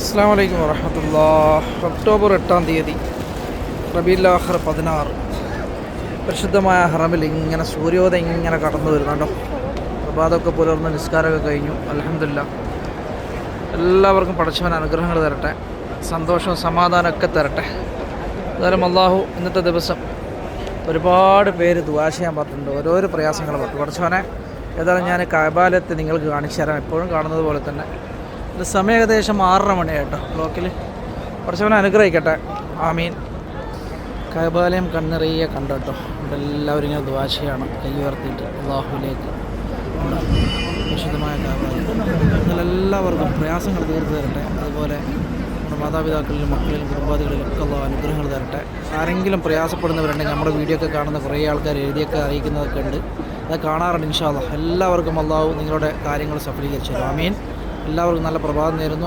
അസ്സാം വലൈക്കും വറഹമത്തുള്ള ഒക്ടോബർ എട്ടാം തീയതി റബീലാഹർ പതിനാറ്. പരിശുദ്ധമായ ഹറമിൽ ഇങ്ങനെ സൂര്യോദയം ഇങ്ങനെ കടന്നു വരുന്നുണ്ടോ പ്രഭാതമൊക്കെ പുലർന്ന് നിസ്കാരമൊക്കെ കഴിഞ്ഞു. അലഹമില്ല എല്ലാവർക്കും പഠിച്ചവൻ അനുഗ്രഹങ്ങൾ തരട്ടെ. സന്തോഷവും സമാധാനമൊക്കെ തരട്ടെ. എന്തായാലും അള്ളാഹു ഇന്നത്തെ ദിവസം ഒരുപാട് പേര് ദുവാ ചെയ്യാൻ പറഞ്ഞിട്ടുണ്ട്. ഓരോരോ പ്രയാസങ്ങൾ പറഞ്ഞു. പഠിച്ചവനെ ഏതായാലും ഞാൻ കാബാലത്ത് നിങ്ങൾക്ക് കാണിച്ചു തരാം. എപ്പോഴും കാണുന്നത് പോലെ തന്നെ. സമയം ഏകദേശം ആറര മണിയായിട്ടോ ബ്ലോക്കിൽ കുറച്ചവനെ അനുഗ്രഹിക്കട്ടെ. ആമീൻ. കൈബാലയം കണ്ണിറിയെ കണ്ടോ ഇവിടെ എല്ലാവരും ഇങ്ങനെ ദ്വാശയാണ്. കൈ ഉയർത്തിയിട്ട് അള്ളാഹുലേക്ക് വിശുദ്ധമായ കൈബാലയം. നിങ്ങളെല്ലാവർക്കും പ്രയാസങ്ങൾ തീർത്ത് തരട്ടെ. അതുപോലെ നമ്മുടെ മാതാപിതാക്കളിലും മക്കളിലും കുടുംബാദികളിലും ഒക്കെ ഉള്ള അനുഗ്രഹങ്ങൾ തരട്ടെ. ആരെങ്കിലും പ്രയാസപ്പെടുന്നവരുണ്ടെങ്കിൽ നമ്മുടെ വീഡിയോ ഒക്കെ കാണുന്ന കുറേ ആൾക്കാർ എഴുതിയൊക്കെ അറിയിക്കുന്നതൊക്കെ ഉണ്ട്. അത് കാണാറുണ്ട് ഇൻഷാല്ല എല്ലാവർക്കും അള്ളാഹു നിങ്ങളുടെ കാര്യങ്ങൾ സഫലീകരിച്ചു ആമീൻ. എല്ലാവർക്കും നല്ല പ്രഭാതം നേരുന്നു.